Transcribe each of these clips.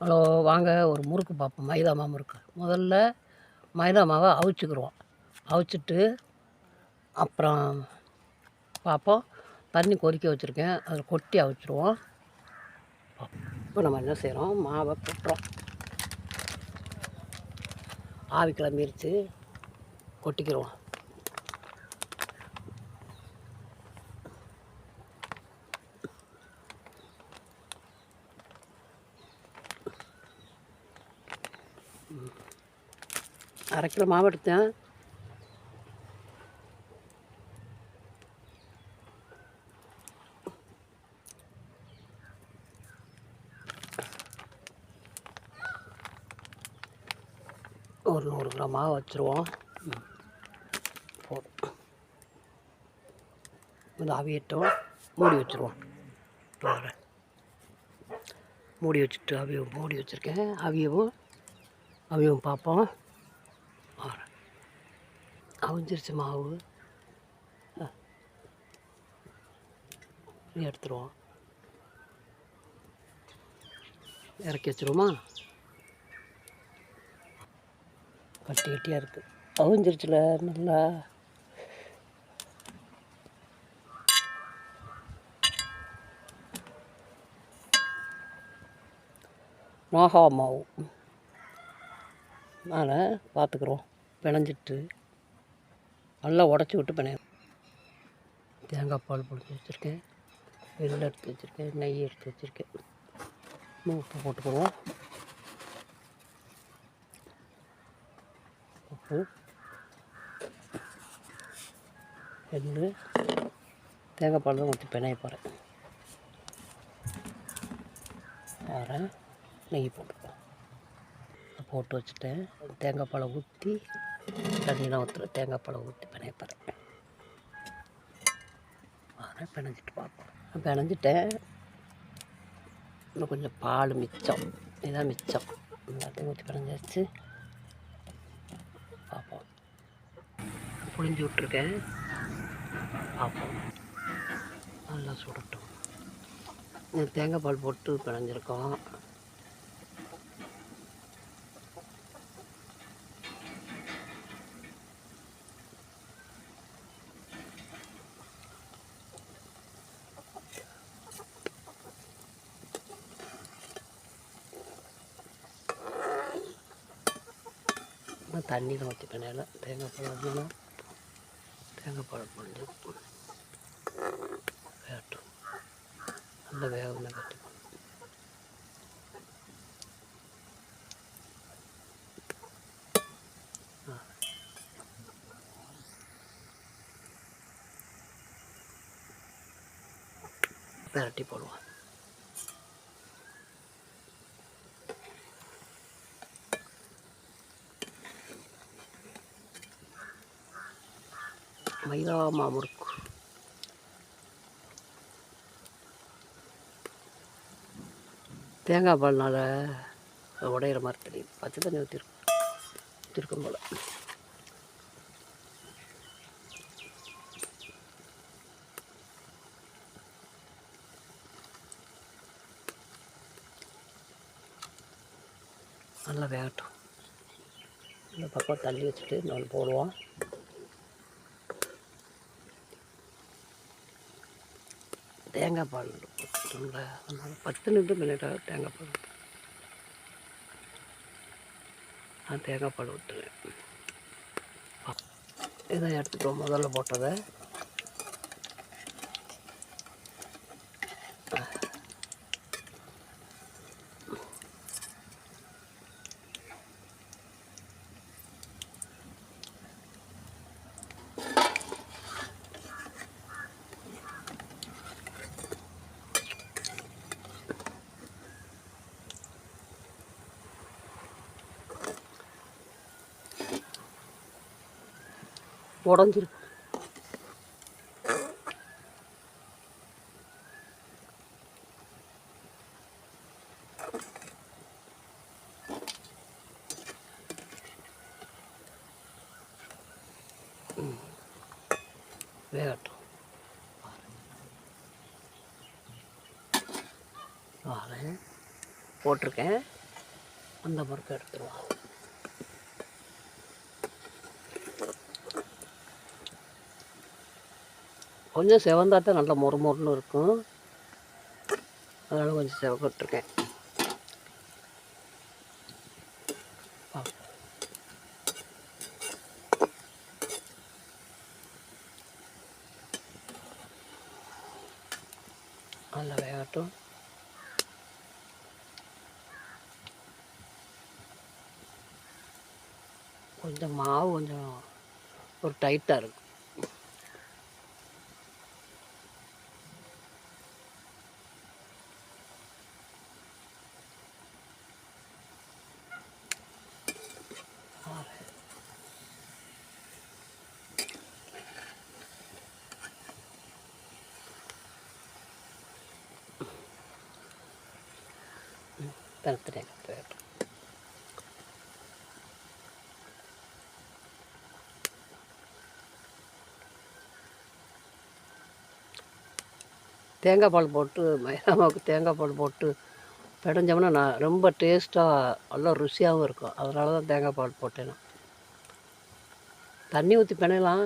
Hello வாங்க ஒரு முறுக்கு பார்ப்போம். மைதா மாவு முறுக்கு. முதல்ல மைதா மாவை அவிச்சுக்கிடுவோம் அவிச்சிட்டு அப்புறம் பார்ப்போம். தண்ணி கொதிக்க வச்சுருக்கேன். அதில் கொட்டி அவிச்சிருவோம். இப்போ நம்ம என்ன செய்கிறோம்? மாவை கொட்டுறோம். ஆவி கிளம்பிருச்சு. கொட்டிக்கிடுவோம் அரை கிலோ மாவு எடுத்தேன். ஒரு நூறு கிராம் மாவு வச்சுருவோம். ம். போதும் இந்த அவியட்டும் மூடி வச்சுருவோம். மூடி வச்சுட்டு அவிய மூடி வச்சுருக்கேன். அவியவும் அவையும் பார்ப்போம். அவிஞ்சிருச்சு மாவு. எடுத்துருவோம். இறக்கி வச்சுருவோமா? கட்டி கட்டியாக இருக்குது அவிஞ்சிருச்சுல நல்லா. நாகா மாவு. அதனால் பார்த்துக்குறோம். பிணைஞ்சிட்டு நல்லா உடச்சி விட்டு பிணைய தேங்காய் பால் பிடிச்சி வச்சுருக்கேன். வெள்ளை எடுத்து வச்சுருக்கேன். நெய் எடுத்து வச்சுருக்கேன். உப்பு போட்டுக்குருவோம் உப்பு எள்ளு தேங்காய் பால் தான் கொஞ்சம் பிணைய போகிறேன் வரேன் நெய் போட்டுக்குவோம் போட்டு வச்சுட்டேன். தேங்காய் பழம் ஊற்றி தண்ணியெலாம் ஊற்றுறேன் தேங்காய் பழம் ஊற்றி பிணைய போகிறேன் பிணைஞ்சிட்டு பார்ப்போம். பிணைஞ்சிட்டேன். இன்னும் கொஞ்சம் பால் மிச்சம். இதுதான் மிச்சம். எல்லாத்தையும் ஊற்றி பிணைஞ்சாச்சு. பார்ப்போம். புழிஞ்சு விட்ருக்கேன் பார்ப்போம். நல்லா சுடட்டும். தேங்காய் பால் போட்டு பிணைஞ்சிருக்கோம். கொஞ்சம் தண்ணியில் ஊற்றிப்பேன் மேலே தேங்காய் பழம் அதனால தேங்காய் பழம் பொழிஞ்சு வேட்டும் நல்ல வேகமாக கட்டி விரட்டி போடுவான் போடுவோம் மைதா மாமுறுக்கு தேங்காய் பால்னால் உடையிற மாதிரி தெரியுது. பச்சை தண்ணி ஊற்றிருக்கும் ஊற்றிருக்கும் போல். நல்லா வேகட்டும். இந்த பக்கம் தள்ளி வச்சுட்டு நான் போடுவோம். தேங்காய் பால் ஊற்றணும்ல அதனால் பத்து நிமிஷம் மினிட்டாக தேங்காய் பால் நான் தேங்காய் பால் ஊற்றுவேன். இதை எடுத்துட்டோம் முதல்ல போட்டதை. உடஞ்சிருக்கு. ம். வேகட்டும் வரேன் போட்டிருக்கேன். அந்த முறுக்கு எடுத்துருவோம் கொஞ்சம் செவந்தா தான் நல்லா மொறு மொறுன்னு இருக்கும். அதனால் கொஞ்சம் செவக்கிட்டுருக்கேன் நல்லா வேகட்டும். கொஞ்சம் மாவு கொஞ்சம் ஒரு டைட்டாக இருக்கும். தனித்தனியாக கற்று தேங்காய் பால் போட்டு மைதாமாவுக்கு தேங்காய் பால் போட்டு பிடைஞ்சோம்னா நான் ரொம்ப டேஸ்ட்டாக நல்லா ருசியாகவும் இருக்கும். அதனால தான் தேங்காய் பால் போட்டேன். நான் தண்ணி ஊற்றி பிணையலாம்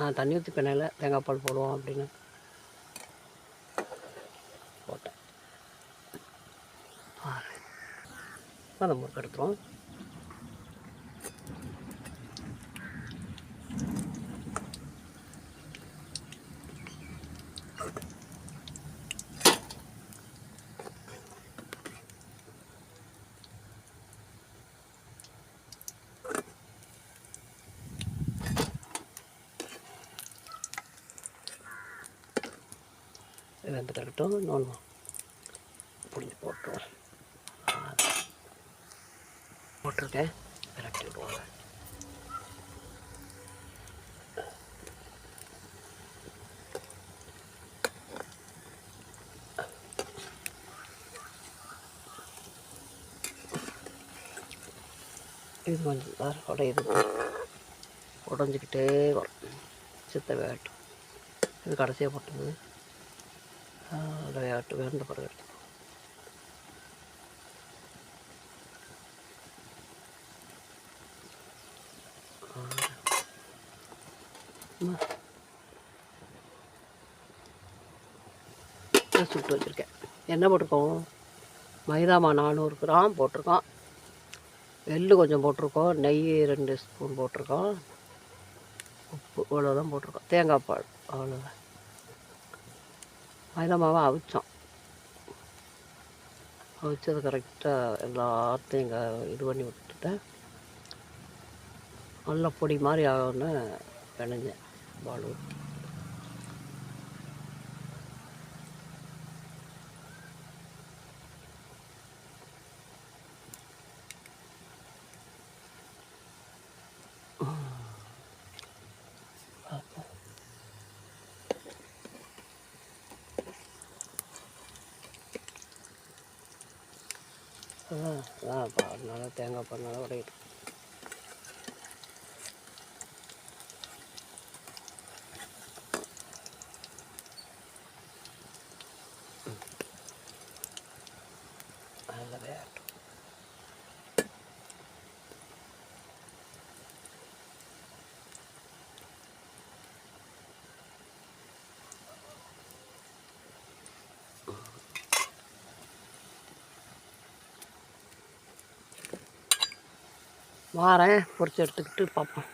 ஆ தண்ணி ஊற்றி பிணையில் தேங்காய் பால் போடுவோம் அப்படின்னு போட்டேன் அதை முறுக்கு எடுத்துருவோம் வெந்து கிடக்கட்டும் இன்னொன்று பிடிஞ்சி போட்டுருவோம் போட்டிருக்கேன் விரட்டி விடுவாங்க இது கொஞ்சம் தான் உடையுது உடஞ்சிக்கிட்டே வரும் சித்த வேகட்டும் இது கடைசியாக போட்டது அதில் வேகட்டும் வேண்ட பிறகு நான் சுட்டு வச்சுருக்கேன். என்ன போட்டிருக்கோம். மைதாமா நானூறு கிராம் போட்டிருக்கோம். எள்ளு கொஞ்சம் போட்டிருக்கோம். நெய் ரெண்டு ஸ்பூன் போட்டிருக்கோம். உப்பு இவ்வளோதான் போட்டிருக்கோம். தேங்காய் பால் அவ்வளோதான் மைதா மாவை அவிச்சோம். அவிச்சது கரெக்டாக எல்லாத்தையும் இங்கே இது பண்ணி விட்டுட்டேன். நல்ல பொடி மாதிரி ஆகும்னு பிணைஞ்சேன். பால் அதான் அதான் நல்லா தேங்காய் பால்னால உடையிட்டு அதில் வேகட்டும் வாரேன் பொறிச்சு எடுத்துக்கிட்டு பார்ப்போம்